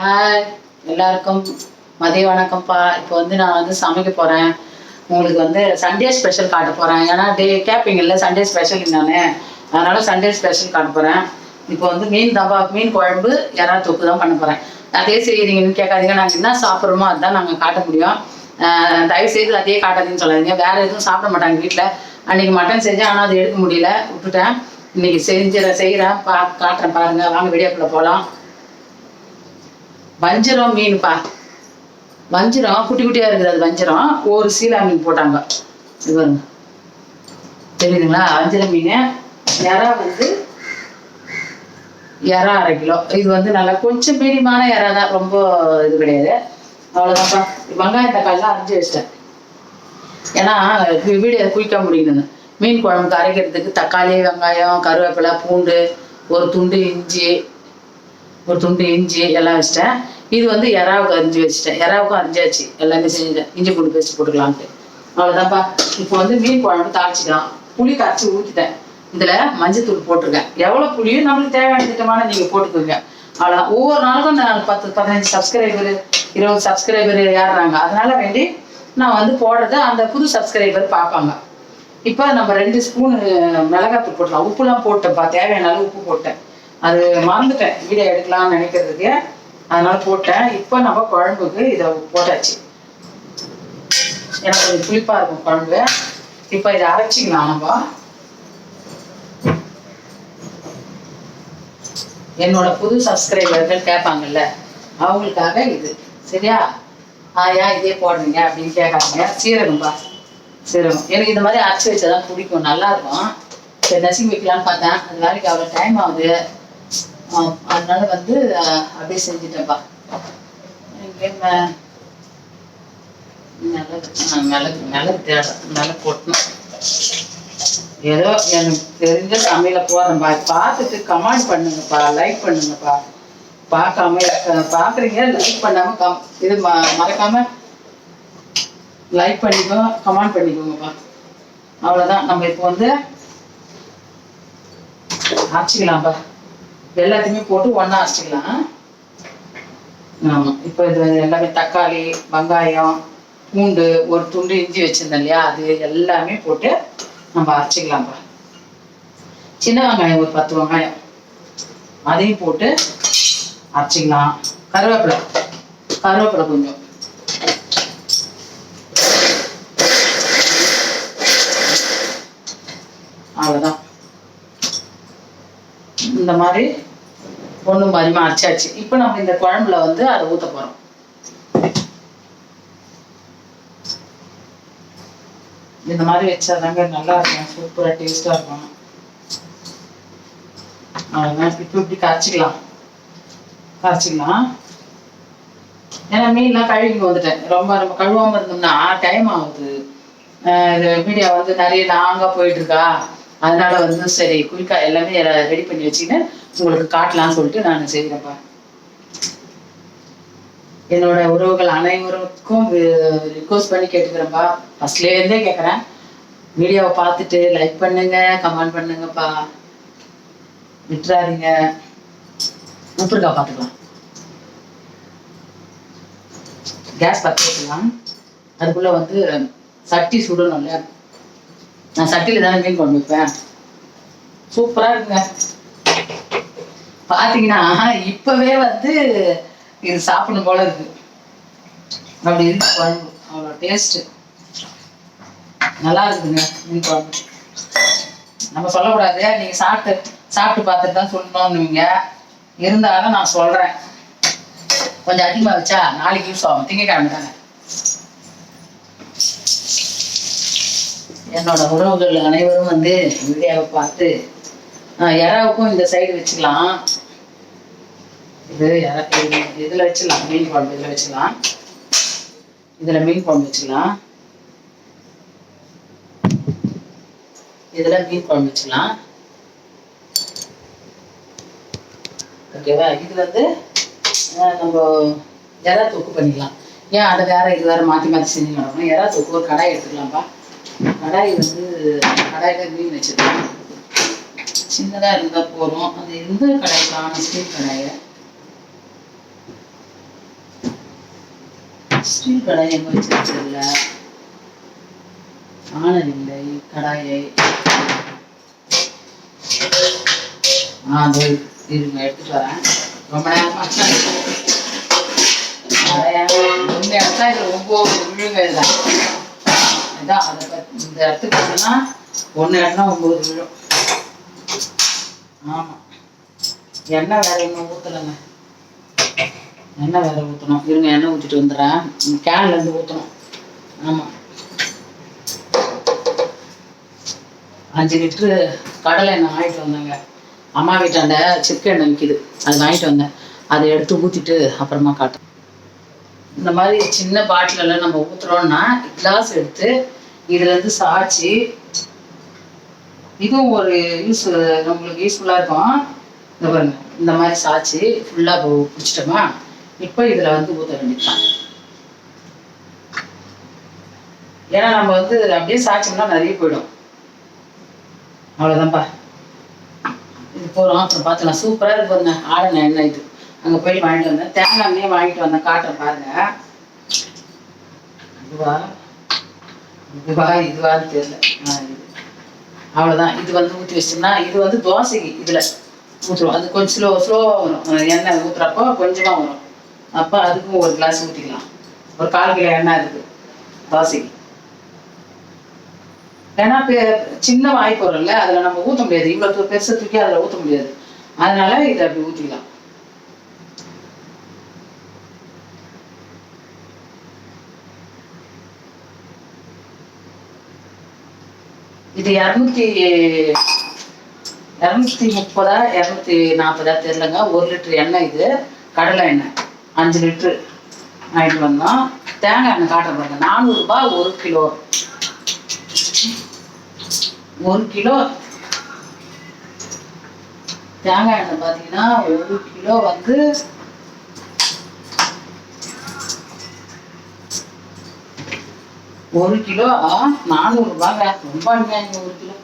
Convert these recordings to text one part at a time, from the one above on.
Hi எல்லாருக்கும் மதிய வணக்கம்ப்பா. இப்போ வந்து நான் வந்து சமைக்க போகிறேன் உங்களுக்கு வந்து சண்டே ஸ்பெஷல் காட்ட போகிறேன் ஏன்னா டே கேட்பீங்கல்ல சண்டே ஸ்பெஷல் நானே அதனால சண்டே ஸ்பெஷல் காட்ட போகிறேன் இப்போ வந்து மீன் தவா மீன் குழம்பு யாராவது தொக்கு தான் பண்ண போகிறேன் அதே செய்கிறீங்கன்னு கேட்காதீங்க. நாங்கள் என்ன சாப்பிட்றோமோ அதுதான் நாங்கள் காட்ட முடியும். தயவு செய்து அதே காட்டாதீங்கன்னு சொல்லாதீங்க. வேற எதுவும் சாப்பிட மாட்டாங்க வீட்டில் அன்னைக்கு மட்டன் செஞ்சேன் ஆனால் அது எடுக்க முடியல. விட்டுட்டேன். இன்னைக்கு செஞ்சு செய்கிறேன் பா காட்டுறேன் பாருங்க. வாங்க வீடியோக்குள்ளே போகலாம் வஞ்சரம் மீன்ப்பா வஞ்சிரம் குட்டி குட்டியா இருக்குது அது வஞ்சரம். ஒரு சீலா மீன் போட்டாங்க. இது பாருங்க. தெரியுதுங்களா? வஞ்சிரம் மீன். இறா வந்து இறா அரை கிலோ. இது வந்து நல்லா கொஞ்சம் மீடியமான இறா தான். ரொம்ப இது கிடையாது. அவ்வளோதான்ப்பா வெங்காயம் தக்காளிலாம் அரைஞ்சி வச்சிட்டேன். ஏன்னா வீடு வீடியோ குயிக்காக மீன் குழம்புக்கு அரைக்கிறதுக்கு தக்காளி வெங்காயம் கருவேப்பிலை பூண்டு ஒரு துண்டு இஞ்சி ஒரு துண்டு இஞ்சி எல்லாம் வச்சிட்டேன். இது வந்து எறாவுக்கு அரிஞ்சு வச்சிட்டேன். எறாவுக்கும் அரிஞ்சாச்சு. எல்லாமே செஞ்சுட்டேன். இஞ்சி பூண்டு பேஸ்ட் போட்டுக்கலான்ட்டு அவ்வளோதான்ப்பா இப்போ வந்து மீன் குழம்பு தாளிச்சிக்கலாம். புளி கரைச்சி ஊற்றிட்டேன் இதில் மஞ்சத்தூள் போட்டிருக்கேன். எவ்வளோ புளியும் நம்மளுக்கு தேவையான திட்டமான நீங்கள் போட்டுக்கோங்க. அவ்வளோதான் ஒவ்வொரு நாளுக்கும் நான் பத்து பதினஞ்சு சப்ஸ்கிரைபரு இருபது சப்ஸ்கிரைபரு ஏறுறாங்க. அதனால வேண்டி நான் வந்து போடுறது அந்த புது சப்ஸ்கிரைபர் பார்ப்பாங்க. இப்போ நம்ம ரெண்டு ஸ்பூன் மிளகாத்தூள் போட்டலாம் உப்புலாம் போட்டேன்ப்பா. தேவையான அளவு உப்பு போட்டேன். அது மறந்துட்டேன். வீடியோ எடுக்கலாம்னு நினைக்கிறதுக்கு. அதனால போட்டேன். இப்போ நம்ம குழம்புக்கு இதை போட்டாச்சு. எனக்கு கொஞ்சம் புளிப்பாக இருக்கும் குழம்பு. இப்போ இதை அரைச்சிக்கலாம் நம்ம. என்னோட புது சப்ஸ்கிரைபர்கள் கேட்பாங்கல்ல அவங்களுக்காக இது. சரியா? ஆயா இதே போடுறீங்க அப்படின்னு கேட்காங்க சீரகம்பா சீரகம். எனக்கு இந்த மாதிரி அரைச்சி வச்சாதான் பிடிக்கும். நல்லா இருக்கும். சரி நசுங்கி வைக்கலான்னு பார்த்தேன். அது வேலைக்கு அவ்வளோ டைம் ஆகுது. அதனால வந்து அப்படியே செஞ்சுட்டேன்ப்பா மிளகு மிளகு மிளகு தேவை மிளகு போட்டணும் ஏதோ எனக்கு தெரிஞ்ச சமையல போடுறேன்ப்பா பார்த்துட்டு கமெண்ட் பண்ணுங்கப்பா லைக் பண்ணுங்கப்பா. பார்க்காம பாக்குறீங்க பார்க்குறீங்க லைக் பண்ணாம கம் இது ம மறக்காம லைக் பண்ணிக்கோ கமெண்ட் பண்ணிக்கோங்கப்பா. அவ்வளோதான் நம்ம இப்போ வந்து ஆச்சுக்கலாம்ப்பா எல்லாத்தையுமே போட்டு ஒன்றா அரைச்சிக்கலாம் ஆமாம் இப்போ இது எல்லாமே தக்காளி வெங்காயம் பூண்டு ஒரு துண்டு இஞ்சி வச்சிருந்தேன் இல்லையா? அது எல்லாமே போட்டு நம்ம அரைச்சிக்கலாம்ப்பா. சின்ன வெங்காயம் ஒரு பத்து வெங்காயம். அதையும் போட்டு அரைச்சிக்கலாம். கருவேப்பிலை கருவேப்பிலை கொஞ்சம். அவ்வளோதான் இந்த மாதிரி ஒன்றும் பாதிமா அரைச்சாச்சு இப்போ நம்ம இந்த குழம்புல வந்து அதை ஊற்ற போகிறோம் இந்த மாதிரி வச்சாதாங்க நல்லா இருக்கும். சூப்பராக டேஸ்டா இருக்கும். அவ்வளோதான் இப்போ இப்படி கரைச்சிக்கலாம் கரைச்சிக்கலாம் ஏன்னா மீன்லாம் கழுவிங்க வந்துட்டேன். ரொம்ப நம்ம கழுவாம இருந்தோம்னா டைம் ஆகுது. இது மீடியா வந்து நிறைய லாங்காக போயிட்டு இருக்கா. அதனால வந்து சரி குயிக்கா எல்லாமே ரெடி பண்ணி வச்சுக்கின்னு உங்களுக்கு காட்டலாம்னு சொல்லிட்டு நான் செய்கிறேன்ப்பா. என்னோட உறவுகள் அனைவருக்கும் ரிக்வஸ்ட் பண்ணி கேட்டுக்கிறேன்ப்பா. ஃபர்ஸ்ட்லேருந்தே கேட்குறேன். வீடியோவை பார்த்துட்டு லைக் பண்ணுங்க கமெண்ட் பண்ணுங்கப்பா. விட்டுறாதீங்க. உப்பு பார்த்துக்கலாம். கேஸ் பற்ற வைக்கலாம். அதுக்குள்ள வந்து சட்டி சுடணும் இல்லையா? நான் சட்டியில் தானே மீன் கொண்டு வைப்பேன். சூப்பராக இருக்குங்க. பார்த்தீங்கன்னா இப்போவே வந்து இது சாப்பிடணும் போல இருக்கு. அப்படி இருக்கு குழம்பு. அவ்வளோ டேஸ்ட்டு நல்லா இருக்குங்க மீன் குழம்பு. நம்ம சொல்லக்கூடாது. நீங்கள் சாப்பிட்டு சாப்பிட்டு பார்த்துட்டு தான் சொல்லணும்னுவீங்க. இருந்தாலும் நான் சொல்கிறேன் கொஞ்சம் அதிகமாக வச்சா நாளைக்கு யூஸ் ஆகும். திங்கக்கிழமை தானே. என்னோட உறவுகள் அனைவரும் வந்து வீடியோவை பார்த்து இறாவுக்கும் இந்த சைடு வச்சுக்கலாம். இது இதில் வச்சிடலாம். மீன் குழம்பு இதில் வச்சிடலாம். இதில் மீன் குழம்பு வச்சுக்கலாம் இதில் மீன் குழம்பு வச்சுக்கலாம் ஓகேவா இது வந்து நம்ம எறா தொக்கு பண்ணிக்கலாம் ஏன் அதை வேற இது வேற மாற்றி மாற்றி செஞ்சு நடக்கணும்? எறா தொக்கு ஒரு கடாய் எடுத்துக்கலாம்ப்பா. கடாய் வந்து கடாயில் மீன் வச்சுருக்கேன் சின்னதாக இருந்தால் போதும். அது எந்த கடாய் காணும் ஸ்டீல் கடாயை. ஸ்டீல் கடாயம் வச்சிருக்கல ஆனல் இல்லை கடாயை அது இருங்க எடுத்துட்டு வரேன். ரொம்ப நேரமா இந்த ஒன்று இடத்தா இது ஒம்பது விழுங்க இதில். அதான் அதை பத்தி இந்த இடத்துக்கு பார்த்தோம்னா ஒன்று இடம்னா ஒம்பது விழும். ஆமாம் எண்ணெய் வேற இன்னும் ஊற்றலைங்க எண்ணெய் வேற ஊற்றணும் இருங்க எண்ணெய் ஊற்றிட்டு வந்துடுறேன். கேன்லேருந்து ஊற்றணும் ஆமாம் அஞ்சு லிட்ரு கடலை எண்ணெய் வாங்கிட்டு வந்தாங்க. அம்மா வீட்டாண்ட சிக்கு எண்ணெய் விற்கிது அது வாங்கிட்டு வந்தேன். அதை எடுத்து ஊற்றிட்டு அப்புறமா காட்டுறேன். இந்த மாதிரி சின்ன பாட்டிலெல்லாம் நம்ம ஊற்றுறோம்னா கிளாஸ் எடுத்து இதுல இருந்து சாய்ச்சி இதுவும் ஒரு யூஸ் நம்மளுக்கு யூஸ்ஃபுல்லாக இருக்கும். இந்த பாருங்க இந்த மாதிரி சாய்ச்சி ஃபுல்லாக பிடிச்சிட்டோமா? இப்போ இதில் வந்து ஊற்ற வேண்டியதுதான். ஏன்னா நம்ம வந்து அப்படியே சாய்ச்சோம்னா நிறைய போயிடும். அவ்வளோதான்ப்பா இது போகிறோம் அப்புறம் பார்த்துக்கலாம் சூப்பராக இருக்கு பாருங்க. ஆடனை எண்ணெய் இது. அங்கே போய் வாங்கிட்டு வந்தேன். தேங்காய் எண்ணெயே வாங்கிட்டு வந்தேன். காட்டுறேன் பாருங்க. இதுவா? இதுவா? இதுவான்னு தெரியல. ஆ, இது. அவ்வளோதான் இது வந்து ஊற்றி வச்சோம்னா இது வந்து தோசைக்கு இதில் ஊற்றுவோம் அது கொஞ்சம் ஸ்லோ ஸ்லோவாக வரும். எண்ணெய் ஊற்றுறப்போ கொஞ்சமாக வரும். அப்போ அதுக்கும் ஒரு கிளாஸ் ஊற்றிக்கலாம் ஒரு கால் கிலோ எண்ணெய் இருக்குது தோசைக்கு ஏன்னா சின்ன வாய் பொருள்ல அதில் நம்ம ஊற்ற முடியாது. இவ்வளோ பெருசு தூக்கி அதில் ஊற்ற முடியாது. அதனால இதை அப்படி ஊற்றிக்கலாம் இது இரநூத்தி இரநூத்தி முப்பதா இரநூத்தி நாற்பதா தெரியலங்க. ஒரு லிட்டர் எண்ணெய் இது. கடலை எண்ணெய். அஞ்சு லிட்ரு வாங்கிட்டு வந்தோம் தேங்காய் எண்ணெய் காட்டுற பாருங்க. நானூறுரூபா ஒரு கிலோ. ஒரு கிலோ. தேங்காய் எண்ணெய் பார்த்தீங்கன்னா ஒரு கிலோ வந்து ஒரு கிலோ நானூறு ரூபாங்க ரொம்ப அநியாயங்க ஒரு கிலோ.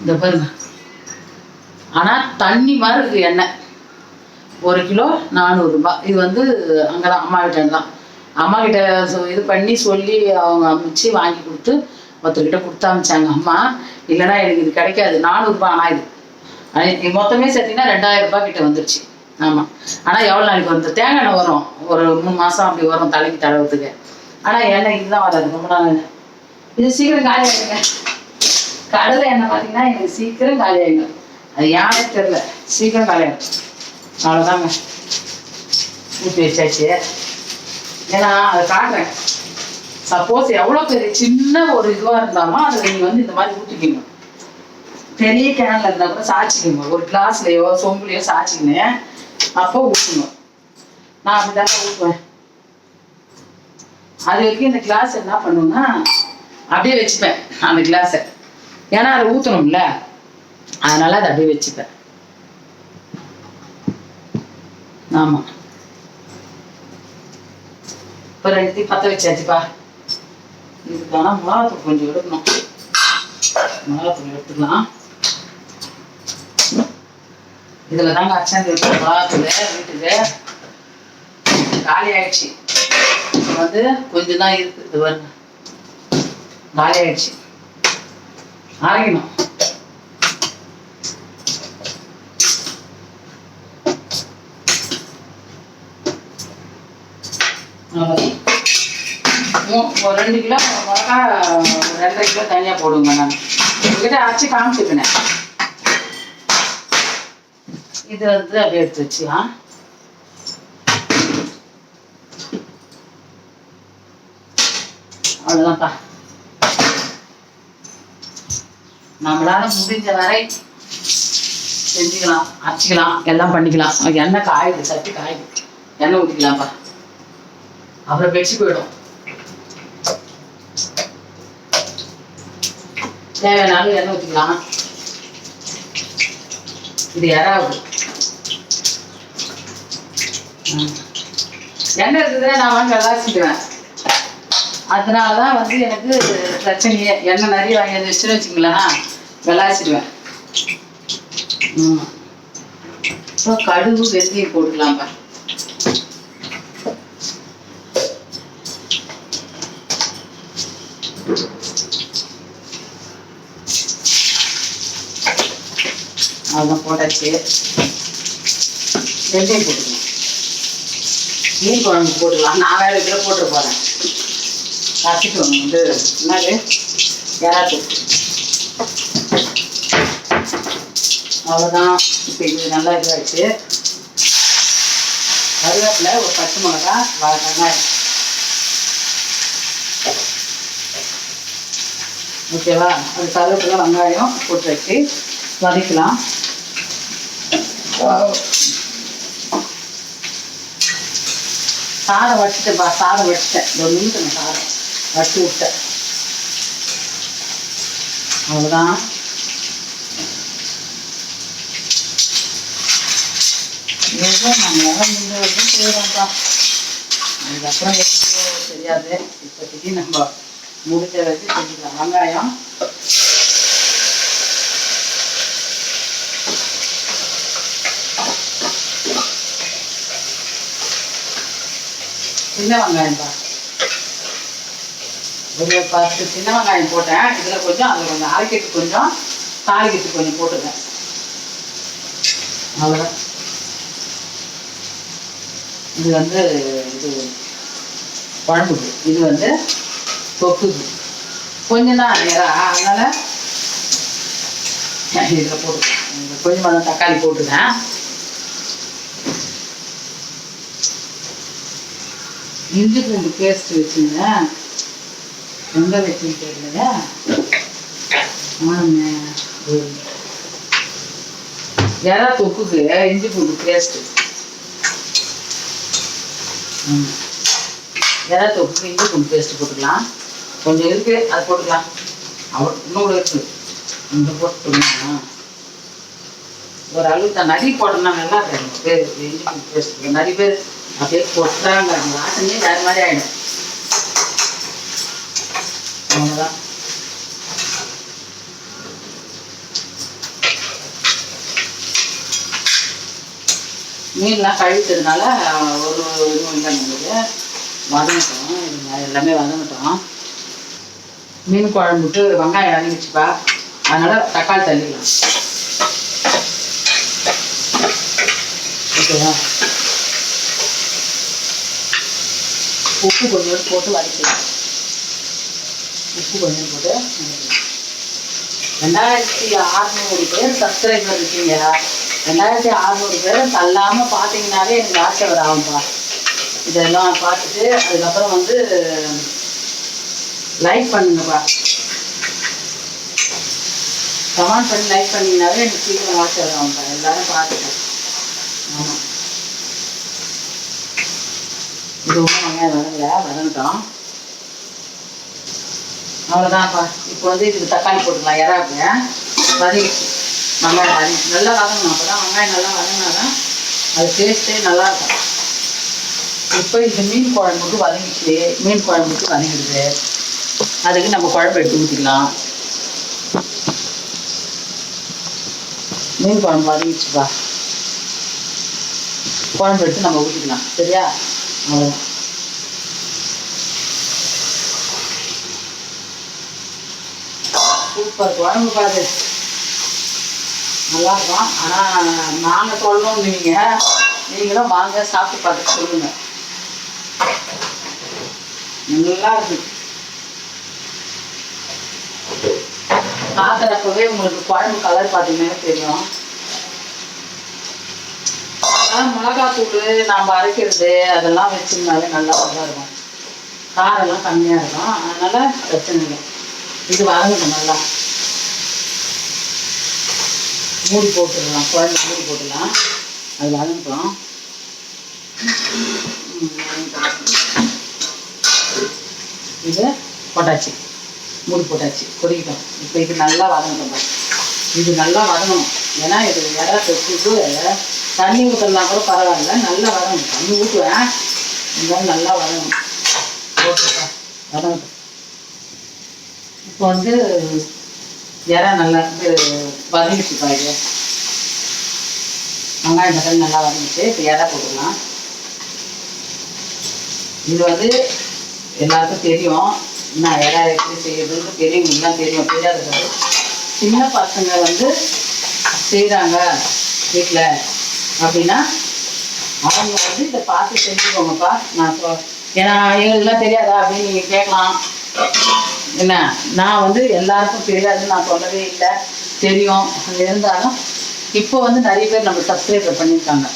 இந்த பாருங்க. ஆனா தண்ணி மாதிரி இருக்கு எண்ணெய். ஒரு கிலோ நானூறு ரூபாய். இது வந்து அங்கதான் அம்மா வீட்டாண்ட அம்மா கிட்ட சொ- இது பண்ணி சொல்லி அவங்க அமிச்சு வாங்கி கொடுத்து ஒருத்தர்கிட்ட கொடுத்து அமிச்சாங்க. அம்மா இல்லைன்னா எனக்கு இது கிடைக்காது. நானூறுரூபா ஆனால் இது. ஆனா இது மொத்தமே சேர்த்தீங்கன்னா ரெண்டாயிரம் ரூபாய் கிட்ட வந்துருச்சு. ஆமா. ஆனா எவ்வளவு நாளைக்கு வந்து தேங்காய் எண்ணெய் வரும். ஒரு மூணு மாசம் அப்படி வரும் தலைக்கு தடவுறதுக்கு. ஆனா எண்ணெய் இதுதான் வராது. ரொம்ப நாள். இது சீக்கிரம் காலி ஆயிடுங்க கடலை எண்ணெய் பார்த்தீங்கன்னா எனக்கு சீக்கிரம் காலி ஆயிடும் அது யாரே தெரில சீக்கிரம் காலி அவ்வளோதாங்க ஊற்றி வச்சாச்சு. ஏன்னா அதை காட்டுறேன். சப்போஸ் எவ்வளோ பெரிய சின்ன ஒரு இதுவாக இருந்தாலும் அதில் நீங்கள் வந்து இந்த மாதிரி ஊற்றிக்கிங்க பெரிய கேனில் இருந்தால் கூட சாய்ச்சிக்கோங்க. ஒரு கிளாஸ்லையோ சொம்புலையோ சாய்ச்சிக்கின்னு அப்போ ஊற்றுங்க நான் அப்படிதாங்க ஊற்றுவேன் அது வரைக்கும் இந்த கிளாஸ் என்ன பண்ணுவேன்னா அப்படியே வச்சுப்பேன் அந்த கிளாஸை ஏன்னா அதை ஊற்றணும்ல அதனால அதை அப்படியே வச்சுப்பேன். ஆமாம் இப்போ ரெண்டுத்தையும் பற்ற வச்சாச்சுப்பா. இதுக்கான மிளகாத்தூள் கொஞ்சம் எடுக்கணும். மிளகாத்தூள் எடுத்துக்கலாம். இதில் தாங்க அச்சாந்து இருக்கு. மிளகாத்தூள் வீட்டுக்கு. காலி ஆயிடுச்சு. வந்து கொஞ்சம் தான் இருக்கு. இது பாருங்க. காலி ஆயிடுச்சு. அரைக்கணும். ஒரு ரெண்டு கிலோ மிளகா ரெண்டரை கிலோ தனியாக போடுங்க நான். உங்ககிட்ட அரைச்சி காமிச்சிருக்கேன் இது வந்து அப்படியே எடுத்து வச்சுக்கலாம். அவ்வளோதான்ப்பா நம்மளால முடிஞ்ச வரை செஞ்சுக்கலாம் அரைச்சிக்கலாம் எல்லாம் பண்ணிக்கலாம். எண்ணெய் காயுது சட்டி காயுது. எண்ணெய் ஊற்றிக்கலாம்ப்பா அப்புறம் வெடிச்சு போயிடும். தேவையானாலும் எண்ணெய் ஊற்றிக்கலாம் இது யாராவது எண்ணெய் இருக்குதுன்னா நான் வாங்கி விளாசிக்குவேன் அதனால தான் வந்து எனக்கு பிரச்சனையே. எண்ணெய் நிறைய வாங்கி வந்து வச்சுன்னு வச்சுங்களேன் விளாசிடுவேன் ம். இப்போ கடுகு வெந்தயம் போட்டுக்கலாம்ப்பா. அதுதான் போட்டாச்சு. வெந்தயம் போட்டுக்கலாம் மீன் குழம்பு போட்டுக்கலாம். நான் வேறு இதில் போட்டு போகிறேன் ரசிக்கணும் வந்து என்னது? யாராவது அவ்வளோதான் இப்போ இது நல்லா இதாகிடுச்சு கருவேப்பில் ஒரு பத்து மிளகா வெங்காயம். ஓகேவா? அது கருவேப்பிலை வெங்காயம் போட்டு வச்சு வதக்கலாம். சாதம் வச்சுட்டேன் பா சாதம் வச்சுட்டேன். ஒரு நிமிஷம் சாதம் வச்சு விட்டேன். அவ்வளோதான் ஏதோ நம்மளால முடிஞ்ச வரைக்கும் செய்கிறோம்ப்பா அதுக்கப்புறம் எப்படியோ தெரியாது. இப்போதைக்கு நம்ம முடிஞ்ச வரைக்கும் செஞ்சுக்கலாம். வெங்காயம். சின்ன வெங்காயம்பா ஒரு பத்து சின்ன வெங்காயம் போட்டேன். இதில் கொஞ்சம் அதில் கொஞ்சம் அரைக்கிறதுக்கு கொஞ்சம் தாளிக்கிறதுக்கு கொஞ்சம் போட்டுருக்கேன் அவ்வளோதான் இது வந்து இது குழம்புக்கு இது வந்து தொக்குது கொஞ்சம் தான் நேரம் அதனால இதில் போட்டு கொஞ்சமாக தான் தக்காளி போட்டுருக்கேன் இஞ்சி பூண்டு பேஸ்ட் வச்சுருந்தேன் எங்கே வச்சுன்னு தெரியல ஆமாங்க. எறா தொக்குக்கு இஞ்சி பூண்டு பேஸ்ட்டு எறா தொக்குக்கு இஞ்சி பூண்டு பேஸ்ட் போட்டுக்கலாம். கொஞ்சம் இருக்கு அது போட்டுக்கலாம். அவள் இன்னொரு இருக்கு. இந்த போட்டுக்கலாம் ஒரு அளவு தான். நிறைய போட்டோம்னா நல்லா இருக்கு பேர் இஞ்சி பேசுறது நிறைய பேர் அப்படியே கொட்டுறாங்க. வாசனே வேறு மாதிரி ஆகிடும் அவ்வளோதான் மீன்லாம் கழுவிட்டதுனால ஒரு இதுவும் இல்லை நம்மளுக்கு வதங்கட்டும். எல்லாமே வதங்கட்டும். மீன் குழம்புக்கு வெங்காயம் வதங்கிச்சுப்பா அதனால தக்காளி தள்ளிக்கலாம் ஓகேவா? உப்பு கொஞ்சம் போட்டு வதக்கலாம் உப்பு கொஞ்சம் போட்டு ரெண்டாயிரத்தி அறுநூறு பேர் சப்ஸ்கிரைபர் இருக்கீங்க. ரெண்டாயிரத்தி அறுநூறு பேர் தள்ளாம பார்த்தீங்கன்னாலே எனக்கு ஆசை வர ஆகும்பா இதெல்லாம் பார்த்துட்டு அதுக்கப்புறம் வந்து லைக் பண்ணுங்கப்பா கமெண்ட் பண்ணி லைக் பண்ணீங்கனாவே எனக்கு சீக்கிரம் வாட்ச் வர எல்லாரும் பார்த்துட்டேன் ஆமாம் இது ஒன்றும் வரல வதங்கல அவ்வளோதான்ப்பா இப்போ வந்து இதுக்கு தக்காளி போட்டுக்கலாம் இறாக்கு. வதங்கிச்சு வெங்காயம் வதங்கி நல்லா வதங்கணும். அப்போ தான் வெங்காயம் நல்லா வதங்கினாதான் அது டேஸ்ட்டே நல்லாயிருக்கும் இப்போ இந்த மீன் குழம்புக்கு வதங்கிச்சு மீன் குழம்புக்கு வதங்கிடுது. அதுக்கு நம்ம குழம்பு எடுத்து ஊற்றிக்கலாம் மீன் குழம்பு வதங்கிச்சுப்பா குழம்பு எடுத்து நம்ம ஊற்றிக்கலாம் சரியா? அவ்வளோதான் சூப்பர். குழம்பு பாது நல்லா இருக்கும். ஆனால் நாங்கள் சொல்லணும் நீங்கள் நீங்களும் வாங்க சாப்பிட்டு பார்த்து சொல்லுங்க. நல்லா இருக்கு. பார்க்குறப்பவே உங்களுக்கு குழம்பு கலர் பார்த்தீங்கன்னா தெரியும். அதான் மிளகாத்தூள் நாம் அரைக்கிறது அதெல்லாம் வச்சிருந்தாலே நல்லா நல்லா இருக்கும் காரெல்லாம் கம்மியாக இருக்கும். அதனால பிரச்சனை இல்லை. இது வதங்கணும் நல்லா. மூடி போட்டுடலாம். குழம்பு மூடி போட்டுடலாம். அது வதங்கட்டும். இது போட்டாச்சு மூடி போட்டாச்சு. கொதிக்கிட்டோம். இப்போ இது நல்லா வதங்கட்டும் இது நல்லா வதங்கணும். ஏன்னா இது இறா தொட்டுட்டு தண்ணி ஊற்றலாம் கூட பரவாயில்ல. நல்லா வதங்கணும். தண்ணி ஊற்றுவேன் இருந்தாலும் நல்லா வதங்கணும். போட்டுப்பா வதங்கட்டும். இப்போ வந்து இறா நல்லா வந்து வதங்கிச்சு பாரு வெங்காயம் தக்காளி நல்லா வதங்கிச்சு இப்போ இறா போட்டுக்கலாம். இது வந்து எல்லாருக்கும் தெரியும். நான் வேலை எப்படி செய்யறதுன்னு பெரியவங்களுக்குலாம் தெரியும் தெரியாதது சின்ன பசங்க வந்து செய்கிறாங்க வீட்டில் அப்படின்னா அவங்க வந்து இதை பார்த்து செஞ்சுக்கோங்கப்பா நான் சொ ஏன்னா எங்களுக்குலாம் தெரியாதா அப்படின்னு நீங்கள் கேட்கலாம். என்ன? நான் வந்து எல்லாருக்கும் தெரியாதுன்னு நான் சொல்லவே இல்லை. தெரியும். இருந்தாலும் இப்போ வந்து நிறைய பேர் நம்ம சப்ஸ்கிரைபர் பண்ணியிருக்காங்க.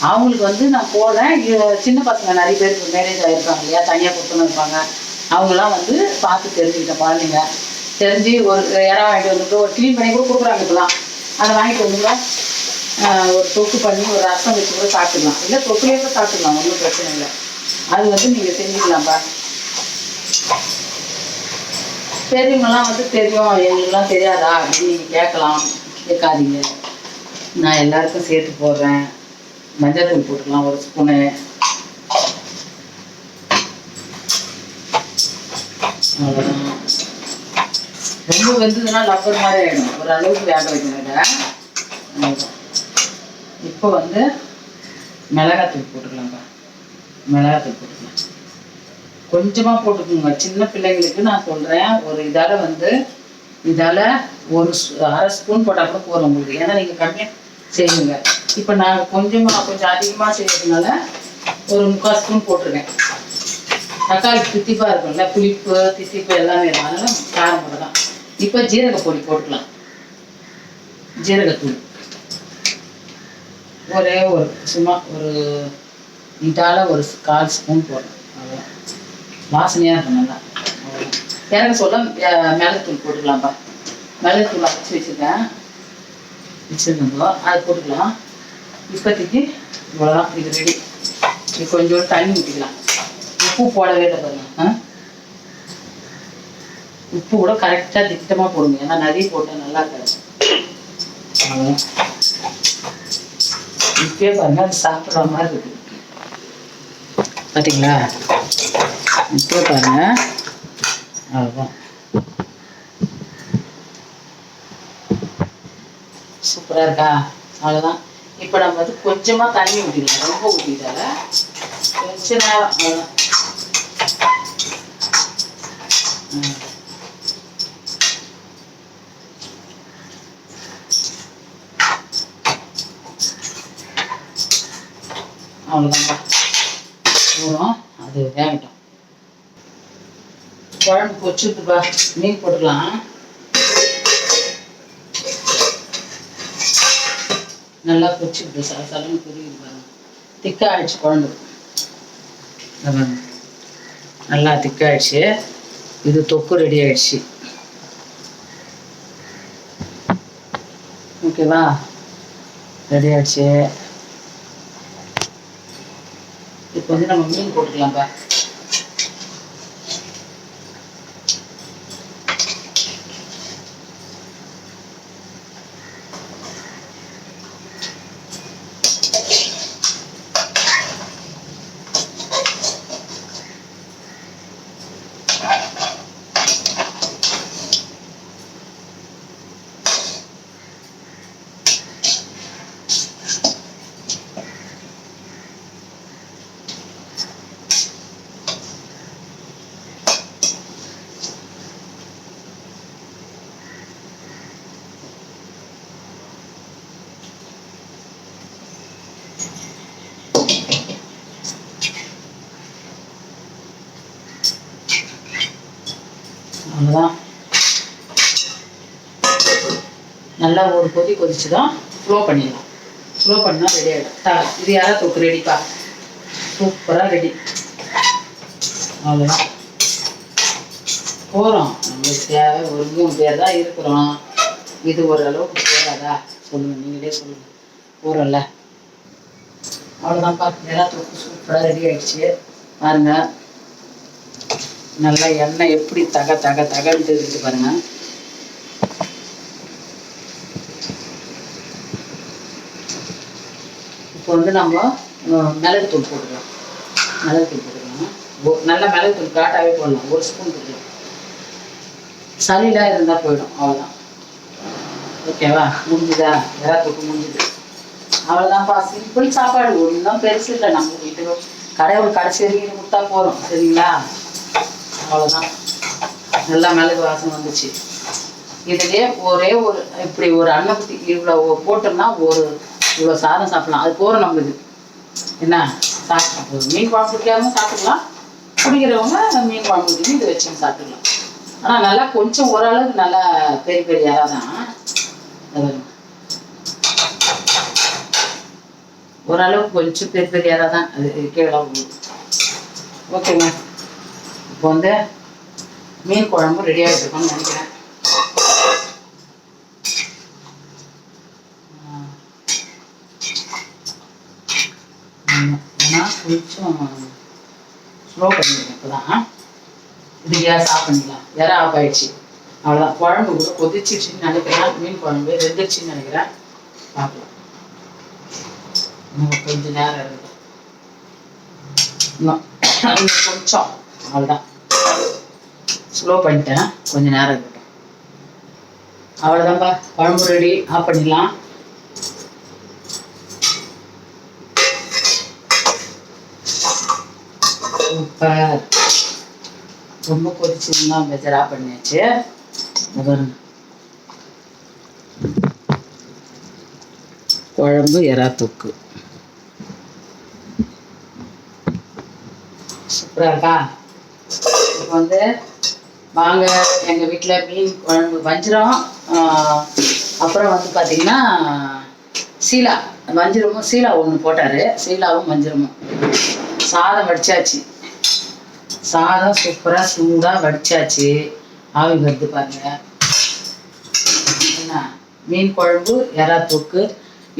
அவங்களுக்கு வந்து நான் போடுறேன். சின்ன பசங்க நிறைய பேருக்கு மேரேஜ் ஆகிருக்காங்க இல்லையா? தனியாக கொடுத்துன்னு இருப்பாங்க. அவங்களாம் வந்து பார்த்து தெரிஞ்சுக்கிட்ட குழந்தைங்க. தெரிஞ்சு ஒரு இறா வாங்கிட்டு வந்துட்டு ஒரு க்ளீன் பண்ணி கூட கொடுக்குறாங்க இப்போலாம் அதை வாங்கிட்டு வந்துங்க ஒரு தொக்கு பண்ணி ஒரு ரசம் வச்சு கூட சாப்பிட்டுக்கலாம். இல்லை தொக்குலேயே கூட சாப்பிட்டுக்கலாம். ஒன்றும் பிரச்சனை இல்லை. அது வந்து நீங்கள் செஞ்சுக்கலாம்ப்பா. பெரியவங்கலாம் வந்து தெரியும் எங்களுக்குலாம் தெரியாதா? அப்படின்னு நீங்கள் கேட்கலாம். கேட்காதீங்க. நான் எல்லாருக்கும் சேர்த்து போடுறேன். மஞ்சள் தூள் போட்டுக்கலாம் ஒரு ஸ்பூனு ரொம்ப வெந்ததுன்னா லப்பர் மாதிரி ஆகிடும் ஒரு அளவுக்கு வேக வைக்கணும் இப்போ வந்து மிளகாத்தூள் போட்டுக்கலாம்ப்பா மிளகாத்தூள் போட்டுக்கலாம். கொஞ்சமாக போட்டுக்கோங்க. சின்ன பிள்ளைங்களுக்கு நான் சொல்கிறேன் ஒரு இதால் வந்து இதால் ஒரு அரை ஸ்பூன் போட்டால் கூட போதும் உங்களுக்கு. ஏன்னா நீங்கள் கம்மியாக செய்வீங்க இப்போ நான் கொஞ்சமாக கொஞ்சம் அதிகமாக செய்யறதுனால ஒரு முக்கால் ஸ்பூன் போட்டிருக்கேன். தக்காளி தித்திப்பாக இருக்கும்ல புளிப்பு தித்திப்பு எல்லாமே இருக்கும். அதனால காரம் போடலாம் இப்போ ஜீரக பொடி போட்டுக்கலாம். ஜீரகத்தூள். ஒரே ஒரு சும்மா ஒரு நீட்டால ஒரு கால் ஸ்பூன் போடணும். அவ்வளோதான் வாசனையாக இருக்கும் நல்லா. அவ்வளவுதான். இறங்க சொல்ல மிளகுத்தூள் போட்டுக்கலாம்ப்பா. மிளகுத்தூள் அரைச்சி வச்சுருக்கேன். வச்சுருந்தோம் அது போட்டுக்கலாம். இப்போதைக்கு இவ்வளோதான் இது ரெடி இது கொஞ்சோண்டு தண்ணி ஊற்றிக்கலாம் உப்பு போடவே இல்லை பாருங்க. உப்பு கூட கரெக்டாக திட்டமாக போடுங்க. ஏன்னா நிறைய போட்டால் நல்லா இருக்காது. அவ்வளவுதான். இப்பயே பாருங்க அது சாப்பிட்ற மாதிரி இருக்கு. பார்த்தீங்களா இப்போ பாருங்க. அவ்வளோதான் சூப்பராக இருக்கா? அவ்வளோதான் இப்போ நம்ம வந்து கொஞ்சமாக தண்ணி ஊற்றிக்கலாம் ரொம்ப ஊற்றிட்டால கொஞ்ச நேரம் அவ்வளோதான் அவ்வளோதான் ஊறும் அது வேகட்டும். குழம்பு கொச்சுட்டுப்பா மீன் போட்டுக்கலாம். நல்லா கொச்சுட்டு சல சலன்னு புரியுது பாருங்க. திக்காயிடுச்சு குழம்பு. நல்லா திக்காயிடுச்சு இது தொக்கு ரெடி ஆயிடுச்சு. ஓகேவா ரெடி ஆயிடுச்சு. இப்போ வந்து நம்ம மீன் போட்டுக்கலாம்ப்பா அவ்வளோதான் நல்லா ஒரு கொதி கொதிச்சுதான் ஃப்ளோ பண்ணிடலாம். ஃப்ளோ பண்ணால் ரெடி ஆகிடும் தா இது யாரா தொக்கு? ரெடிப்பா சூப்பராக ரெடி அவ்வளோதான் போகிறோம் நம்மளுக்கு தேவை ஒரு மூணு பேர் தான் இருக்கிறோம். இது ஓரளவுக்கு போகாதா? சொல்லுங்கள் நீங்களே சொல்லுங்கள் போகிறோம்ல அவ்வளோதான்ப்பா எல்லாம் தொக்கு சூப்பராக ரெடி ஆகிடுச்சு பாருங்க. நல்லா எண்ணெய் எப்படி தக தக தகன்ட்டு இருக்குது பாருங்க. இப்போ வந்து நம்ம மிளகுத்தூள் போட்டுக்கலாம். மிளகுத்தூள் போட்டுக்கலாம். நல்ல மிளகுத்தூள் காட்டாவே போடலாம். ஒரு ஸ்பூன் போட்டுக்கலாம். சளிலாம் இருந்தால் போயிடும். அவ்வளோதான் ஓகேவா முடிஞ்சுதா? எறா தொட்டு முடிஞ்சுது. அவ்வளோதான்ப்பா சிம்பிள் சாப்பாடு. ஒன்றும் பெருசு இல்லை. நம்ம வீட்டுக்கு கடவுள் கடைசி வரைக்கும் கொடுத்தா போகிறோம் சரிங்களா? அவ்வளோதான் நல்லா மிளகு வாசம் வந்துச்சு. இதுலேயே ஒரே ஒரு இப்படி ஒரு அன்னக்குட்டி இவ்வளோ போட்டோம்னா ஒரு இவ்வளோ சாதம் சாப்பிடலாம். அது போகிற நம்மளுக்கு. என்ன? சாப்பிட்டு மீன் குழம்பு பிடிக்காம சாப்பிட்டுக்கலாம். பிடிக்கிறவங்க மீன் குழம்பு ஊற்றி இது வச்சு சாப்பிட்டுக்கலாம். ஆனால் நல்லா கொஞ்சம் ஓரளவுக்கு நல்லா பெரிய பெரிய இறா தான். அது ஓரளவுக்கு கொஞ்சம் பெரிய பெரிய இறா தான். அது கீழே ஓகேங்க. இப்போ வந்து மீன் குழம்பு ரெடி ஆகிட்டு நினைக்கிறேன். ஆமா. ஏன்னா கொஞ்சம் ஸ்லோ பண்ணிடுங்க. இப்போதான் இது கேஸ் ஆஃப் பண்ணிக்கலாம் வேற ஆஃப் ஆயிடுச்சு. அவ்வளோதான் குழம்பு கூட கொதிச்சிச்சுன்னு நினைக்கிறேன். மீன் குழம்பு வெந்துருச்சுன்னு நினைக்கிறேன். பார்க்கலாம். இன்னும் கொஞ்ச நேரம் இருக்கு. இன்னும் கொஞ்சம். அவ்வளோதான் ஸ்லோ பண்ணிட்டேன். கொஞ்ச நேரம் இருக்கட்டும் அவ்வளோதான்ப்பா குழம்பு ரெடி ஆஃப் பண்ணிடலாம். ரொம்ப கொதிச்சிருந்தா பெஜரா பண்ணியாச்சு. குழம்பு எறா தொக்கு. சூப்பராக இருக்கா? இப்போ வந்து வாங்க எங்க வீட்டில் மீன் குழம்பு வஞ்சிரம். ஆஹ், அப்புறம் வந்து பாத்தீங்கன்னா சீலா வஞ்சிரமும் சீலா ஒன்று போட்டாரு. சீலாவும் வஞ்சிரமும். சாதம் வடிச்சாச்சு. சாதம் சூப்பரா சூடா வடிச்சாச்சு. ஆவி வருது பாருங்க. என்ன? மீன் குழம்பு எறா தூக்கு.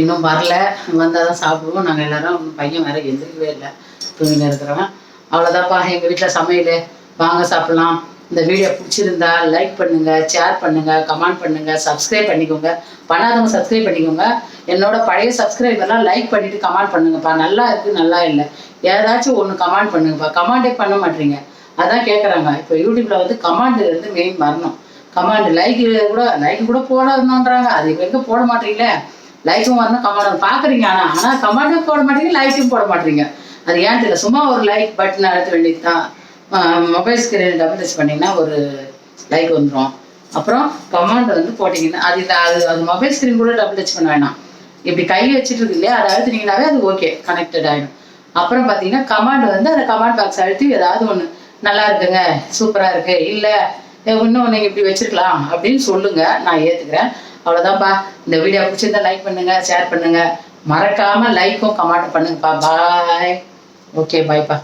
இன்னும் வரல. வந்தால் தான் சாப்பிடுவோம். நாங்கள் எல்லாரும் இன்னும் பையன் வேற எந்திரிக்கவே இல்லை. தூங்கின்னு இருக்கிறவன். அவ்வளோதான்ப்பா எங்கள் வீட்டில் சமையல். வாங்க சாப்பிடலாம். இந்த வீடியோ பிடிச்சிருந்தா லைக் பண்ணுங்க ஷேர் பண்ணுங்க கமெண்ட் பண்ணுங்க சப்ஸ்கிரைப் பண்ணிக்கோங்க. பண்ணாதவங்க சப்ஸ்கிரைப் பண்ணிக்கோங்க. என்னோட பழைய சப்ஸ்கிரைபர்லாம் லைக் பண்ணிட்டு கமெண்ட் பண்ணுங்கப்பா. நல்லா இருக்கு நல்லா இல்லை. ஏதாச்சும் ஒன்று கமாண்ட் பண்ணுங்கப்பா கமாண்டே பண்ண மாட்டீங்க. அதான் கேட்குறாங்க இப்போ யூடியூப்பில் வந்து கமாண்டு வந்து மெயின் வரணும். கமாண்டு லைக் கூட லைக் கூட போடணுன்றாங்க அது எங்கே போட மாட்டீங்களே? லைக்கும் வரணும் கமெண்ட் பார்க்குறீங்க ஆனால் ஆனால் கமாண்டும் போட மாட்டீங்க லைக்கும் போட மாட்டீங்க. அது ஏன் தெரியல? சும்மா ஒரு லைக் பட்டன் அழுத்த வேண்டியது தான் மொபைல் ஸ்க்ரீன் டபுள் டச் பண்ணிங்கன்னா ஒரு லைக் வந்துடும் அப்புறம் கமாண்ட் வந்து போட்டிங்கன்னா அது அது அது மொபைல் ஸ்க்ரீன் கூட டபுள் டச் பண்ண வேணாம். இப்படி கை வச்சுட்டு இருக்கு இல்லையா? அதை அழுத்துனீங்கனாவே அது ஓகே கனெக்டட் ஆகிடும் அப்புறம் பார்த்தீங்கன்னா கமாண்ட் வந்து அந்த கமாண்ட் பாக்ஸ் அழுத்தி ஏதாவது ஒன்று நல்லா இருக்குங்க சூப்பராக இருக்கு இல்லை இன்னும் நீங்கள் இப்படி வச்சிருக்கலாம் அப்படின்னு சொல்லுங்க நான் ஏற்றுக்கிறேன் அவ்வளோதான்ப்பா இந்த வீடியோ பிடிச்சிருந்தா லைக் பண்ணுங்க ஷேர் பண்ணுங்க. மறக்காம லைக்கும் கமெண்ட் பண்ணுங்கப்பா. Bye okay பாய்ப்பா